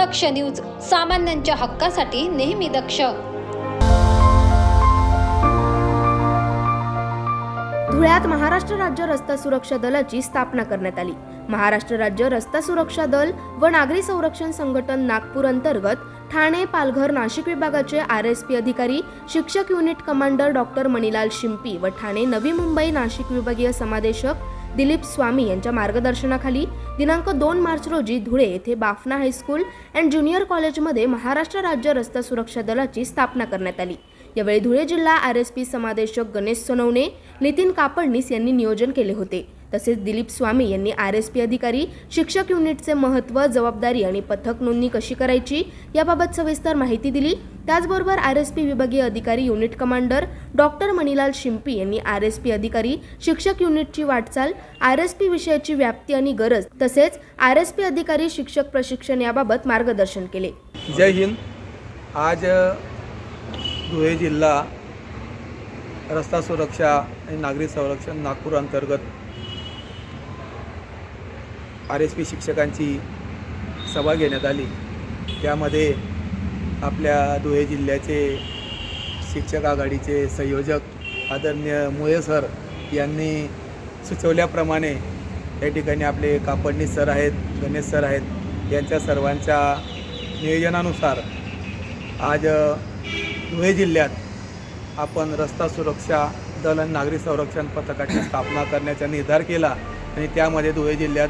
दक्ष news सामान्यांच्या हक्कासाठी नेहमी दक्ष. धुळ्यात महाराष्ट्र राज्य रस्ता सुरक्षा दलाची स्थापना करण्यात आली. महाराष्ट्र राज्य रस्ता सुरक्षा दल व नागरी संरक्षण संघटन नागपूर अंतर्गत ठाणे पालघर नाशिक विभागाचे आर एस पी अधिकारी शिक्षक unit commander doctor Manilal Shimpi व ठाणे नवी मुंबई नाशिक विभागीय समादेशक दिलीप स्वामी यांच्या मार्गदर्शनाखाली दिनांक दोन मार्च रोजी धुळे येथे बाफना हायस्कूल अँड ज्युनियर कॉलेजमध्ये महाराष्ट्र राज्य रस्ता सुरक्षा दलाची स्थापना करण्यात आली. यावेळी धुळे जिल्हा आर एस पी समादेशक गणेश सोनवणे नितीन कापडणीस यांनी नियोजन केले होते. तसेच दिलीप स्वामी यांनी आर एस पी अधिकारी शिक्षक युनिटचे महत्त्व जबाबदारी आणि पथक नोंदणी कशी करायची याबाबत सविस्तर माहिती दिली. त्याचबरोबर आर एस पी विभागीय अधिकारी unit commander doctor Manilal Shimpi यांनी आर एस पी अधिकारी शिक्षक युनिटची वाटचाल आर एस पी विषयाची व्याप्ती आणि गरज तसेच आर एस पी अधिकारी शिक्षक प्रशिक्षण याबाबत मार्गदर्शन केले. जय हिंद. आज धुळे जिल्हा रस्ता सुरक्षा आणि नागरी संरक्षण नागपूर अंतर्गत आर एस पी शिक्षकांची सभा घेण्यात आली. त्यामध्ये आपल्या धुळे जिल्ह्याचे शिक्षक आघाडीचे संयोजक आदरणीय मुळे सर यांनी सुचवल्याप्रमाणे या ठिकाणी आपले कापडणी सर आहेत गणेश सर आहेत यांच्या सर्वांच्या नियोजनानुसार आज धुळे जिल्ह्यात आपण रस्ता सुरक्षा दल आणि नागरी संरक्षण पथकाची स्थापना करण्याचा निर्धार केला आणि त्यामध्ये धुळे जिल्ह्यात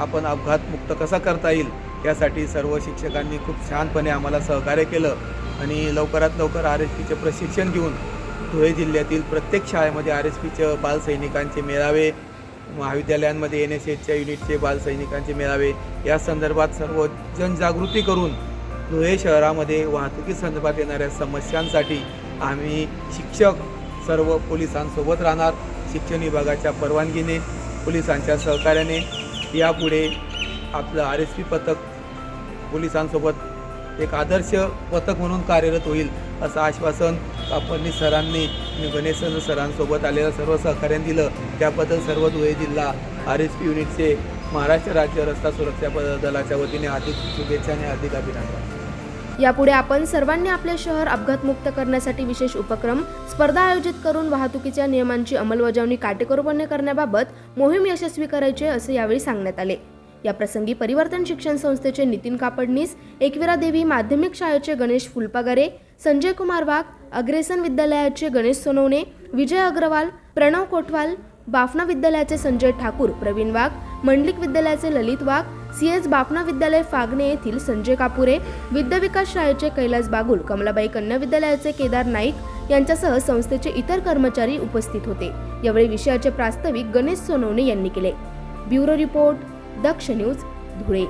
आपण अपघातमुक्त कसा करता येईल यासाठी सर्व शिक्षकांनी खूप छानपणे आम्हाला सहकार्य केलं आणि लवकरात लवकर आर एस पीचे प्रशिक्षण घेऊन धुळे जिल्ह्यातील प्रत्येक शाळेमध्ये आर एस पीच्या बालसैनिकांचे मेळावे महाविद्यालयांमध्ये एन एस एचच्या युनिटचे बालसैनिकांचे मेळावे या संदर्भात सर्व जनजागृती करून धुळे शहरामध्ये वाहतुकी संदर्भात येणाऱ्या समस्यांसाठी आम्ही शिक्षक सर्व पोलिसांसोबत राहणार शिक्षण विभागाच्या परवानगीने पोलिसांच्या सहकार्याने यापुढे आपलं आर एस पी पथक पोलिसांसोबत एक आदर्श पथक म्हणून कार्यरत होईल असं आश्वासन कापडणी सरांनी गणेश सरांसोबत आलेल्या सर्व सहकार्याने दिलं. त्याबद्दल सर्व धुळे जिल्हा आर एस पी युनिटचे महाराष्ट्र राज्य रस्ता सुरक्षा दलाच्या वतीने हार्दिक शुभेच्छा आणि हार्दिक अभिनंदन. यापुढे आपण सर्वांनी आपले शहर अपघातमुक्त करण्यासाठी विशेष उपक्रम स्पर्धा आयोजित करून वाहतुकीच्या नियमांची अंमलबजावणी काटेकोरपणे करण्याबाबत मोहीम यशस्वी करायचे असे यावेळी सांगण्यात आले. या प्रसंगी परिवर्तन शिक्षण संस्थेचे नितीन कापडनीस एकविरा देवी माध्यमिक शाळेचे गणेश फुलपागारे संजय कुमार वाघ अग्रेसन विद्यालयाचे गणेश सोनवणे विजय अग्रवाल प्रणव कोटवाल बाफना विद्यालयाचे संजय ठाकूर प्रवीण वाघ मंडलिक विद्यालयाचे ललित वाघ सी एस बापना विद्यालय फागणे येथील संजय कापुरे विद्यविकास शाळेचे कैलास बागुल कमलाबाई कन्या विद्यालयाचे केदार नाईक यांच्यासह संस्थेचे इतर कर्मचारी उपस्थित होते. यावेळी विषयाचे प्रास्ताविक गणेश सोनवणे यांनी केले. Bureau report Daksh news Dhule.